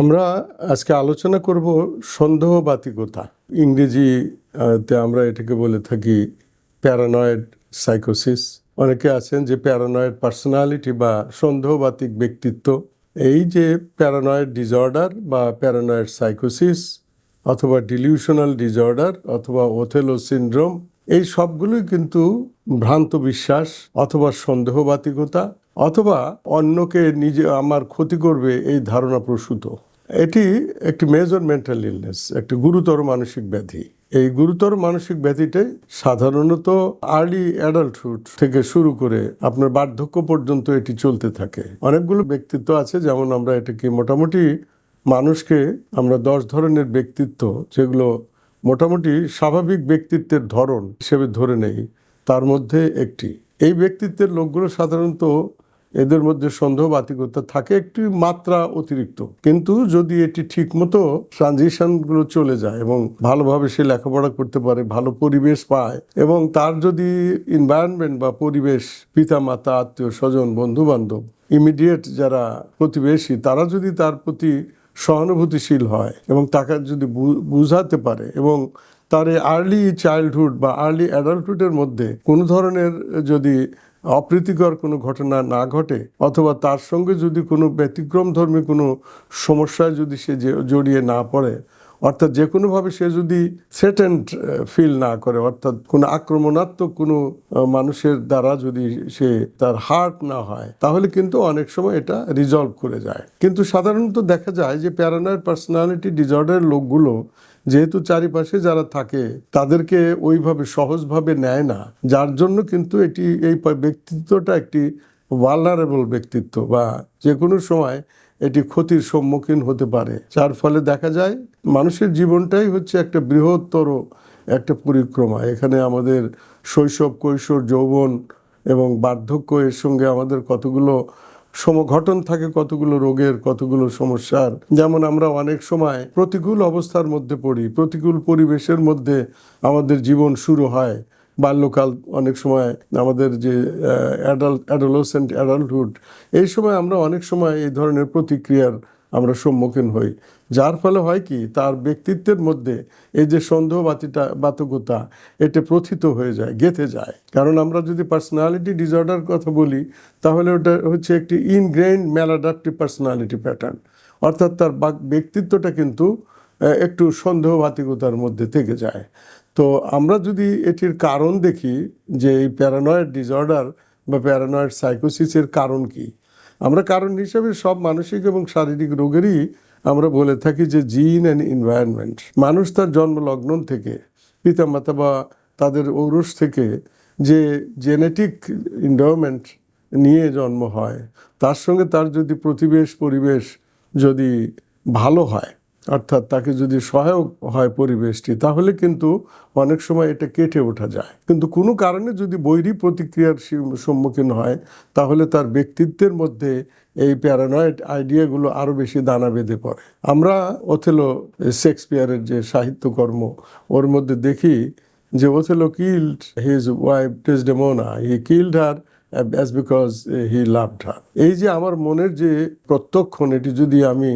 আমরা আজকে আলোচনা করব সন্দেহবাতিকতা। ইংরেজিতে আমরা এটাকে বলে থাকি প্যারানয়েড সাইকোসিস অনেকে আছেন যে প্যারানয়েড পার্সোনালিটি বা সন্দেহবাতিক ব্যক্তিত্ব। এই যে প্যারানয়েড ডিসঅর্ডার বা প্যারানয়েড সাইকোসিস অথবা ডিলিউশনাল ডিসঅর্ডার অথবা ওথেলো সিন্ড্রোম এই সবগুলোই কিন্তু ভ্রান্ত বিশ্বাস অথবা সন্দেহবাতিকতা অথবা অন্যকে নিজে, আমার ক্ষতি করবে এই ধারণা প্রসূত। এটি একটি মেজর মেন্টাল ইলনেস একটি গুরুতর মানসিক ব্যাধি। এই গুরুতর মানসিক ব্যাধিটাই সাধারণত আর্লি অ্যাডাল্টহুড থেকে শুরু করে আপনার বার্ধক্য পর্যন্ত এটি চলতে থাকে। অনেকগুলো ব্যক্তিত্ব আছে, যেমন আমরা এটাকে মোটামুটি মানুষকে আমরা দশ ধরনের ব্যক্তিত্ব, যেগুলো মোটামুটি স্বাভাবিক ব্যক্তিত্বের ধরন হিসেবে ধরে নেই, তার মধ্যে একটি। এই ব্যক্তিত্বের লোকগুলো সাধারণত এদের মধ্যে সন্দেহবাতিকতা থাকে একটি মাত্রা অতিরিক্ত। কিন্তু যদি এটি ঠিক ঠিকমতো ট্রানজিশনগুলো চলে যায় এবং ভালোভাবে সে লেখাপড়া করতে পারে, ভালো পরিবেশ পায় এবং তার যদি এনভায়রনমেন্ট বা পরিবেশ পিতা মাতা আত্মীয় স্বজন বন্ধু বান্ধব ইমিডিয়েট যারা প্রতিবেশী, তারা যদি তার প্রতি সহানুভূতিশীল হয় এবং তাকে যদি বুঝাতে পারে এবং তার আর্লি চাইল্ডহুড বা আর্লি অ্যাডাল্টহুডের মধ্যে কোনো ধরনের যদি অপ্রীতিকর কোনো ঘটনা না ঘটে, অথবা তার সঙ্গে যদি কোনো ব্যতিক্রম ধর্মী কোনো সমস্যায় যদি সে জড়িয়ে না পড়ে, অর্থাৎ যে কোনোভাবে সে যদি থ্রেটেন্ড ফিল না করে, অর্থাৎ কোনো আক্রমণাত্মক কোনো মানুষের দ্বারা যদি সে তার হার্ট না হয়, তাহলে কিন্তু অনেক সময় এটা রিজলভ করে যায়। কিন্তু সাধারণত দেখা যায় যে প্যারানয়েড পার্সোনালিটি ডিসঅর্ডারের লোকগুলো যেহেতু চারিপাশে যারা থাকে, তাদেরকে ওইভাবে সহজভাবে নেয় না। যার জন্য কিন্তু এটি, এই ব্যক্তিত্বটা একটি ভালনারেবল ব্যক্তিত্ব বা যে কোনো সময় এটি ক্ষতির সম্মুখীন হতে পারে। যার ফলে দেখা যায়, মানুষের জীবনটাই হচ্ছে একটা বৃহত্তর একটা পরিক্রমা। এখানে আমাদের শৈশব, কৈশোর, যৌবন এবং বার্ধক্য, এর সঙ্গে আমাদের কতগুলো সমঘটন থাকে কতগুলো রোগের, কতগুলো সমস্যার। যেমন আমরা অনেক সময় প্রতিকূল অবস্থার মধ্যে পড়ি, প্রতিকূল পরিবেশের মধ্যে আমাদের জীবন শুরু হয়। বাল্যকাল অনেক সময় আমাদের যে অ্যাডাল্ট অ্যাডোলোসেন্ট অ্যাডাল্টহুড এই সময় আমরা অনেক সময় এই ধরনের প্রতিক্রিয়ার আমরা সম্মুখীন হই। যার ফলে হয় কি, তার ব্যক্তিত্বের মধ্যে এই যে সন্দেহবাতিটা, বাতকতা এটা প্রথিত হয়ে যায়, গেঁথে যায়। কারণ আমরা যদি পার্সোনালিটি ডিসঅর্ডার কথা বলি, তাহলে ওটা হচ্ছে একটি ইনগ্রেইন ম্যালাডাপটিভ পার্সোনালিটি প্যাটার্ন অর্থাৎ তার ব্যক্তিত্বটা কিন্তু একটু সন্দেহবাতিকতার মধ্যে থেকে যায়। তো আমরা যদি এটির কারণ দেখি, যে এই প্যারানয়েড ডিসঅর্ডার বা প্যারানয়েড সাইকোসিসের কারণ কি আমরা কারণ হিসেবে সব মানসিক এবং শারীরিক রোগেরই আমরা বলে থাকি যে জিন অ্যান্ড এনভায়রনমেন্ট। মানুষ তার জন্মলগ্ন থেকে, পিতামাতা বা তাদের ঔরস থেকে যে জেনেটিক এনভায়রনমেন্ট নিয়ে জন্ম হয়, তার সঙ্গে তার যদি প্রতিবেশ পরিবেশ যদি ভালো হয় অর্থাৎ তাকে যদি সহায়ক হয় পরিবেশটি, তাহলে কিন্তু অনেক সময় এটা কেটে ওঠা যায়। কিন্তু কোনো কারণে যদি বৈরী প্রতিক্রিয়ার সম্মুখীন হয়, তাহলে তার ব্যক্তিত্বের মধ্যে এই প্যারানয়েড আইডিয়াগুলো আরও বেশি দানা বেঁধে পড়ে। আমরা ওথেলো শেক্সপিয়ারের যে সাহিত্যকর্ম, ওর মধ্যে দেখি যে Othello killed his wife Desdemona he killed her as because he loved her এই যে আমার মনের যে প্রত্যক্ষণ, এটি যদি আমি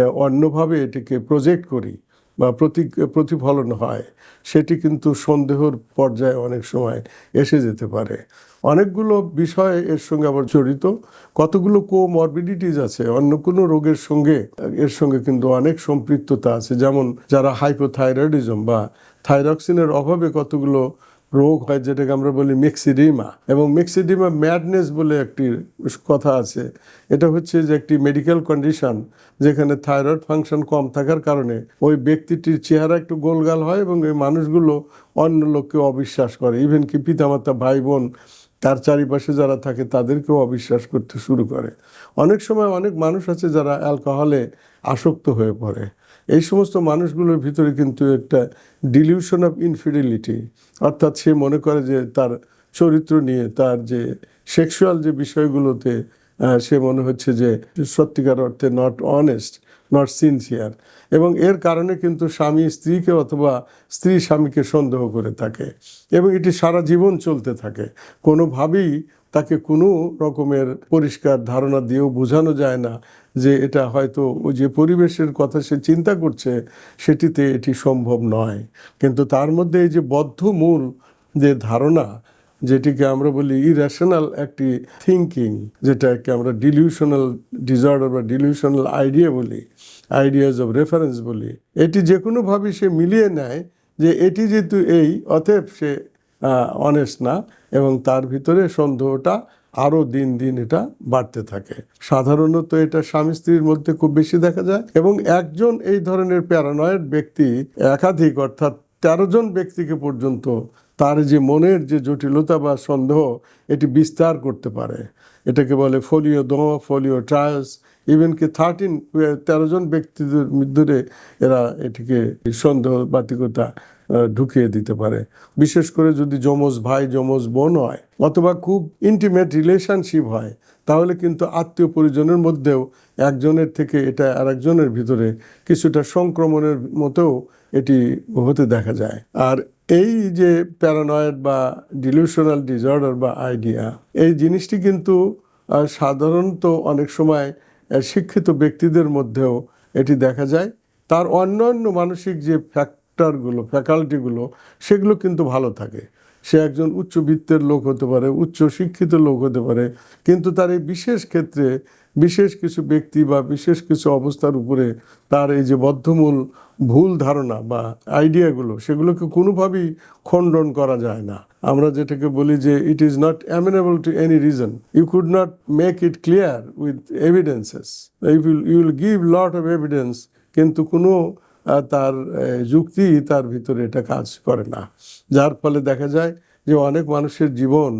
অন্যভাবে এটিকে প্রজেক্ট করি বা প্রতি, প্রতিফলন হয়, সেটি কিন্তু সন্দেহর পর্যায়ে অনেক সময় এসে যেতে পারে। অনেকগুলো বিষয় এর সঙ্গে আবার জড়িত। কতগুলো কোমরবিডিটিস আছে? অন্য কোনো রোগের সঙ্গে এর সঙ্গে কিন্তু অনেক সম্পৃক্ততা আছে। যেমন যারা হাইপোথাইরয়েডিজম বা থাইরক্সিনের অভাবে কতগুলো রোগ হয়, যেটাকে আমরা বলি মেক্সিডিমা। এবং মেক্সিডিমা ম্যাডনেস বলে একটি কথা আছে। এটা হচ্ছে যে একটি মেডিকেল কন্ডিশন যেখানে থাইরয়েড ফাংশন কম থাকার কারণে ওই ব্যক্তিটির চেহারা একটু গোলগাল হয় এবং এই মানুষগুলো অন্য লোককে অবিশ্বাস করে। ইভেন কি পিতামাতা ভাই বোন তার চারিপাশে যারা থাকে তাদেরকেও অবিশ্বাস করতে শুরু করে। অনেক সময় অনেক মানুষ আছে যারা অ্যালকোহলে আসক্ত হয়ে পড়ে। এই সমস্ত মানুষগুলোর ভিতরে কিন্তু একটা ডিলিউশন অফ ইনফিডিলিটি অর্থাৎ সে মনে করে যে তার চরিত্র নিয়ে, তার যে সেক্সুয়াল যে বিষয়গুলোতে সে মনে হচ্ছে যে সত্যিকার অর্থে নট অনেস্ট নট সিনসিয়ার এবং এর কারণে কিন্তু স্বামী স্ত্রীকে অথবা স্ত্রী স্বামীকে সন্দেহ করে থাকে। এবং এটি সারা জীবন চলতে থাকে। কোনোভাবেই তাকে কোনো রকমের পরিষ্কার ধারণা দিয়েও বোঝানো যায় না যে এটা হয়তো ওই যে পরিবেশের কথা সে চিন্তা করছে, সেটিতে এটি সম্ভব নয়। কিন্তু তার মধ্যে এই যে বদ্ধ মূল যে ধারণা, যেটিকে আমরা বলি ইরেশনাল একটি থিঙ্কিং যেটাকে আমরা ডিলিউশনাল ডিসঅর্ডার বা ডিলিউশনাল আইডিয়া বলি আইডিয়াজ অফ রেফারেন্স বলি, এটি যে কোনোভাবে সে মিলিয়ে নেয় যে এটি যেহেতু এই, অতএব সে অনেস্ট না। এবং তার ভিতরে সন্দেহটা আরও দিন দিন এটা বাড়তে থাকে। সাধারণত এটা স্বামী স্ত্রীর মধ্যে খুব বেশি দেখা যায় এবং একজন এই ধরনের প্যারানয়েড ব্যক্তি একাধিক অর্থাৎ তেরো জন ব্যক্তিকে পর্যন্ত তার যে মনের যে জটিলতা বা সন্দেহ, এটি বিস্তার করতে পারে। এটাকে বলে ফোলিও দ ফোলিও ট্রায়ালস ইভেন কি থার্টিন, তেরো জন ব্যক্তিদের মধ্যে এরা এটিকে সন্দেহ বাতিকতা ঢুকিয়ে দিতে পারে। বিশেষ করে যদি যমজ ভাই, যমজ বোন হয় অথবা খুব ইন্টিমেট রিলেশনশিপ হয়, তাহলে কিন্তু আত্মীয় পরিজনের মধ্যেও একজনের থেকে এটা আরেকজনের ভিতরে কিছুটা সংক্রমণের মতোও এটি হতে দেখা যায়। আর এই যে প্যারানয়েড বা ডিলিউশনাল ডিসঅর্ডার বা আইডিয়া এই জিনিসটি কিন্তু সাধারণত অনেক সময় শিক্ষিত ব্যক্তিদের মধ্যেও এটি দেখা যায়। তার অন্যান্য মানসিক যে ফ্যাক্টরগুলো ফ্যাকাল্টিগুলো, সেগুলো কিন্তু ভালো থাকে। সে একজন উচ্চবিত্তের লোক হতে পারে উচ্চ শিক্ষিত লোক হতে পারে, কিন্তু তার এই বিশেষ ক্ষেত্রে বিশেষ কিছু ব্যক্তি বা বিশেষ কিছু অবস্থার উপরে তার এই যে বদ্ধমূল ভুল ধারণা বা আইডিয়াগুলো, সেগুলোকে কোনোভাবেই খণ্ডন করা যায় না। আমরা যেটাকে বলি যে it is not amenable to any reason you could not make it clear with evidences you will give lot of evidence কিন্তু কোনো তার যুক্তি তার ভিতরে এটা কাজ করে না। যার ফলে দেখা যায় যে অনেক মানুষের জীবন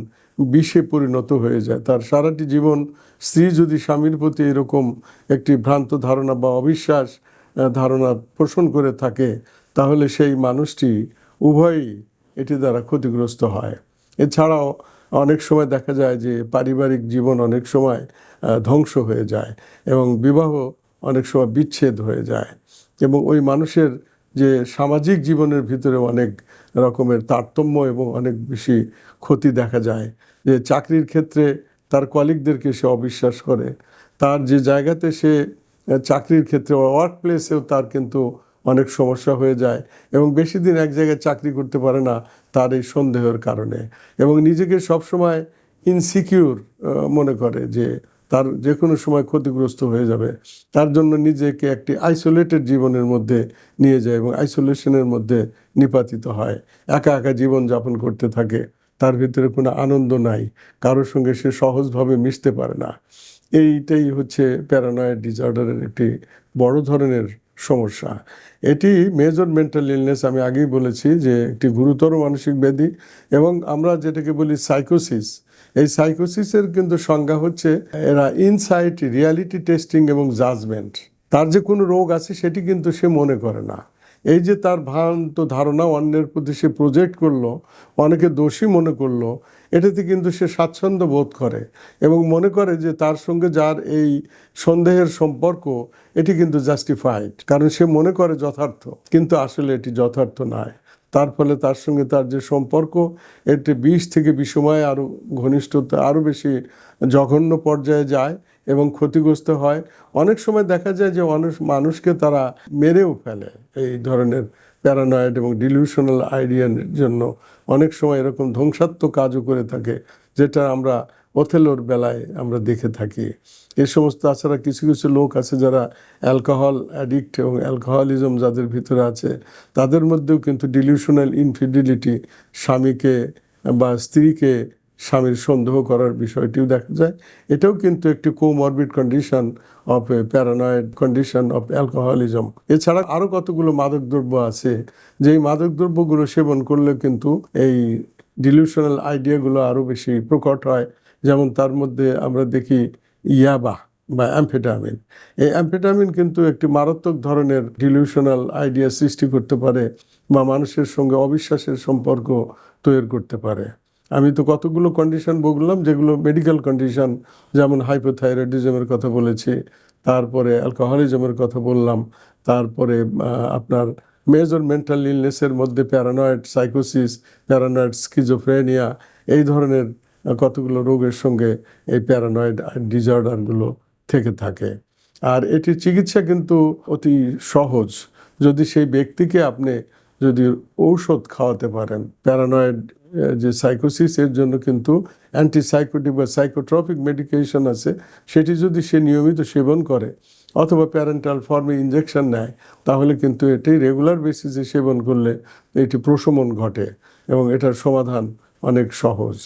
বিষে পরিণত হয়ে যায়। তার সারাটি জীবন স্ত্রী যদি স্বামীর প্রতি এরকম একটি ভ্রান্ত ধারণা বা অবিশ্বাস ধারণা পোষণ করে থাকে, তাহলে সেই মানুষটি উভয়ই এটি দ্বারা ক্ষতিগ্রস্ত হয়। এছাড়াও অনেক সময় দেখা যায় যে পারিবারিক জীবন অনেক সময় ধ্বংস হয়ে যায় এবং বিবাহ অনেক সময় বিচ্ছেদ হয়ে যায়। এবং ওই মানুষের যে সামাজিক জীবনের ভিতরে অনেক রকমের তারতম্য এবং অনেক বেশি ক্ষতি দেখা যায়, যে চাকরির ক্ষেত্রে তার কলিগদেরকে সে অবিশ্বাস করে, তার যে জায়গাতে সে চাকরির ক্ষেত্রে ওয়ার্ক প্লেসেও তার কিন্তু অনেক সমস্যা হয়ে যায় এবং বেশি দিন এক জায়গায় চাকরি করতে পারে না তার এই সন্দেহের কারণে এবং নিজেকে সবসময় ইনসিকিউর মনে করে যে তার যে কোনো সময় ক্ষতিগ্রস্ত হয়ে যাবে। তার জন্য নিজেকে একটি আইসোলেটেড জীবনের মধ্যে নিয়ে যায় এবং আইসোলেশনের মধ্যে নিপাতিত হয়। একা একা জীবন যাপন করতে থাকে। তার ভিতরে কোনো আনন্দ নাই। কারোর সঙ্গে সে সহজভাবে মিশতে পারে না। এইটাই হচ্ছে প্যারানয়েড ডিসঅর্ডারের একটি বড় ধরনের সমস্যা। এটি মেজর মেন্টাল ইলনেস আমি আগেই বলেছি যে একটি গুরুতর মানসিক ব্যাধি এবং আমরা যেটাকে বলি সাইকোসিস এই সাইকোসিসের কিন্তু সংজ্ঞা হচ্ছে এরা ইনসাইট রিয়ালিটি টেস্টিং এবং জাজমেন্ট তার যে কোনো রোগ আছে সেটি কিন্তু সে মনে করে না। এই যে তার ভ্রান্ত ধারণা অন্যের প্রতি সে প্রজেক্ট করল, অনেকে দোষী মনে করল এটাতে কিন্তু সে স্বাচ্ছন্দ্য বোধ করে এবং মনে করে যে তার সঙ্গে যার এই সন্দেহের সম্পর্ক, এটি কিন্তু জাস্টিফাইড কারণ সে মনে করে যথার্থ, কিন্তু আসলে এটি যথার্থ নয়। তার ফলে তার সঙ্গে তার যে সম্পর্ক এটি বিষ থেকে বিষময় আরও ঘনিষ্ঠতা আরও বেশি জঘন্য পর্যায়ে যায় এবং ক্ষতিগ্রস্ত হয়। অনেক সময় দেখা যায় যে মানুষ মানুষকে তারা মেরেও ফেলে এই ধরনের প্যারানয়েড এবং ডিলিউশনাল আইডিয়ার জন্য অনেক সময় এরকম ধ্বংসাত্মক কাজও করে থাকে, যেটা আমরা ওথেলোর বেলায় আমরা দেখে থাকি। এ সমস্ত তাছাড়া কিছু কিছু লোক আছে যারা অ্যালকোহল অ্যাডিক্ট এবং অ্যালকোহলিজম যাদের ভিতরে আছে, তাদের মধ্যেও কিন্তু ডিলিউশনাল ইনফিডিলিটি স্বামীকে বা স্ত্রীকে স্বামীর সন্দেহ করার বিষয়টিও দেখা যায়। এটাও কিন্তু একটি comorbid condition of paranoid condition of alcoholism এছাড়া আরও কতগুলো মাদকদ্রব্য আছে, যেই মাদকদ্রব্যগুলো সেবন করলে কিন্তু এই ডিলিউশনাল আইডিয়াগুলো আরও বেশি প্রকট হয়। যেমন তার মধ্যে আমরা দেখি ইয়াবা বা অ্যামফেটামিন এই অ্যামফেটামিন কিন্তু একটি মারাত্মক ধরনের ডিলিউশনাল আইডিয়া সৃষ্টি করতে পারে বা মানুষের সঙ্গে অবিশ্বাসের সম্পর্ক তৈরি করতে পারে। আমি তো কতগুলো কন্ডিশন বললাম যেগুলো মেডিকেল কন্ডিশন যেমন হাইপোথাইরয়েডিজমের কথা বলেছি, তারপরে অ্যালকোহলিজমের কথা বললাম, তারপরে আপনার মেজর মেন্টাল ইলনেসের মধ্যে প্যারানয়েড সাইকোসিস প্যারানয়েড স্কিজোফ্রেনিয়া এই ধরনের কতগুলো রোগের সঙ্গে এই প্যারানয়েড ডিজঅর্ডারগুলো থেকে থাকে। আর এটির চিকিৎসা কিন্তু অতি সহজ। যদি সেই ব্যক্তিকে আপনি যদি ঔষধ খাওয়াতে পারেন। প্যারানয়েড যে সাইকোসিস এর জন্য কিন্তু অ্যান্টিসাইকোটিক বা সাইকোট্রপিক মেডিকেশন আছে, সেটি যদি সে নিয়মিত সেবন করে অথবা প্যারেন্টাল ফর্মে ইঞ্জেকশন নেয়, তাহলে কিন্তু এটি রেগুলার বেসিসে সেবন করলে এটি প্রশমন ঘটে এবং এটার সমাধান অনেক সহজ।